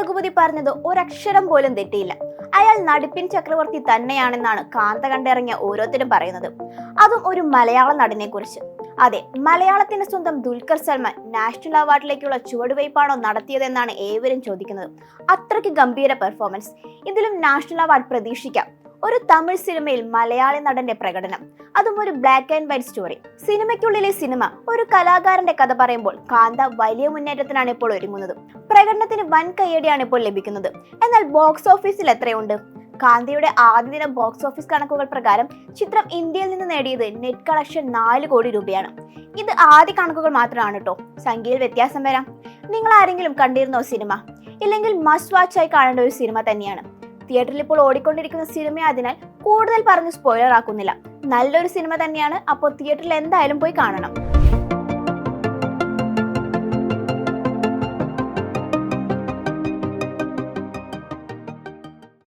രഘുപതി പറഞ്ഞത് ഒരക്ഷരം പോലും തെറ്റിയില്ല. അയാൾ നടിപ്പിൻ ചക്രവർത്തി തന്നെയാണെന്നാണ് കാന്ത കണ്ടിറങ്ങിയ ഓരോരുത്തരും പറയുന്നത്. അതും ഒരു മലയാള നടനെ കുറിച്ച് അതെ മലയാളത്തിന്റെ സ്വന്തം ദുൽഖർ സൽമാൻ നാഷണൽ അവാർഡിലേക്കുള്ള ചുവടുവയ്പാണോ നടത്തിയതെന്നാണ് ഏവരും ചോദിക്കുന്നത്. അത്രയ്ക്ക് ഗംഭീര പെർഫോമൻസ് ഇതിലും നാഷണൽ അവാർഡ് പ്രതീക്ഷിക്കാം. ഒരു തമിഴ് സിനിമയിൽ മലയാളി നടന്റെ പ്രകടനം. അതും ഒരു ബ്ലാക്ക് ആൻഡ് വൈറ്റ് സ്റ്റോറി സിനിമയ്ക്കുള്ളിലെ സിനിമ ഒരു കലാകാരന്റെ കഥ പറയുമ്പോൾ കാന്ത വലിയ മുന്നേറ്റത്തിനാണ് ഇപ്പോൾ ഒരുങ്ങുന്നത്. പ്രകടനത്തിന് വൻ കയ്യടിയാണ് ഇപ്പോൾ ലഭിക്കുന്നത്. എന്നാൽ ബോക്സ് ഓഫീസിൽ എത്രയുണ്ട്? കാന്തയുടെ ആദ്യ ദിനം ബോക്സ് ഓഫീസ് കണക്കുകൾ പ്രകാരം ചിത്രം ഇന്ത്യയിൽ നിന്ന് നേടിയത് നെറ്റ് കളക്ഷൻ നാല് കോടി രൂപയാണ്. ഇത് ആദ്യ കണക്കുകൾ മാത്രമാണ് കേട്ടോ. സംഖ്യയിൽ വ്യത്യാസം വരാം. നിങ്ങൾ ആരെങ്കിലും കണ്ടിരുന്നോ സിനിമ? ഇല്ലെങ്കിൽ മസ്റ്റ് വാച്ച് ആയി കാണേണ്ട ഒരു സിനിമ തന്നെയാണ്. തിയേറ്ററിൽ ഇപ്പോൾ ഓടിക്കൊണ്ടിരിക്കുന്ന സിനിമ അതിനാൽ കൂടുതൽ പറഞ്ഞ് സ്പോയിലർ ആക്കുന്നില്ല. നല്ലൊരു സിനിമ തന്നെയാണ്. അപ്പോൾ തിയേറ്ററിൽ എന്തായാലും പോയി കാണണം.